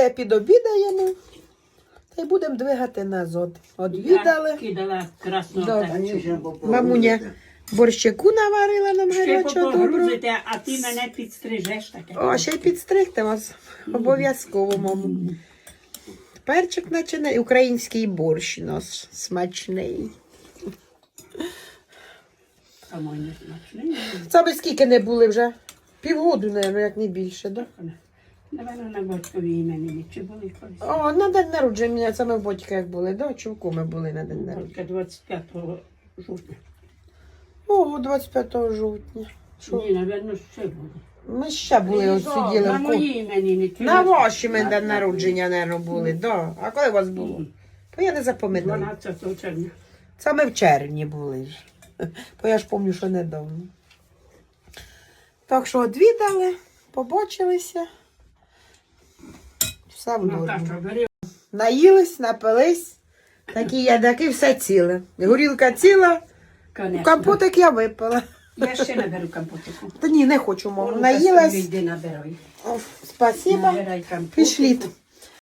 Оце підобідаємо. Та й будемо двигати назад. Одвідали. Я кидала красного. Мамуня борщику наварила нам Ще гарячого погрузите, а ти мене підстрижеш таке. О, ще й підстригти вас. Обов'язково, мамо. Перчик начине, український борщ у нас смачний. Це ми скільки не були вже? Півгоду, мабуть, як не більше, да? Напевно, на батькові імені. Чи були колись? О, на день народження, ми в батька як були, да? Чулку ми були на день народження. Батька 25 жовтня. Ого, 25 жовтня. Що? Ні, напевно, ще буде. Ми ще були, от сиділи На в ку- мої імені. На ваші ми день народження, мабуть, були, да. А коли у вас було? Бо я не запам'ятаю. 12 червня. Це ми в червні були. ж. Бо я ж пам'ятаю, що недавно. Так що відвідали, побачилися. Все в нормі. Наїлись, напились. Такі ядаки, все ціле. Горілка ціла, Конечно. компотик я випила. Я ще наберу компотику. Та ні, не хочу, мамо. Наїлась. Спасибо. Пішліть.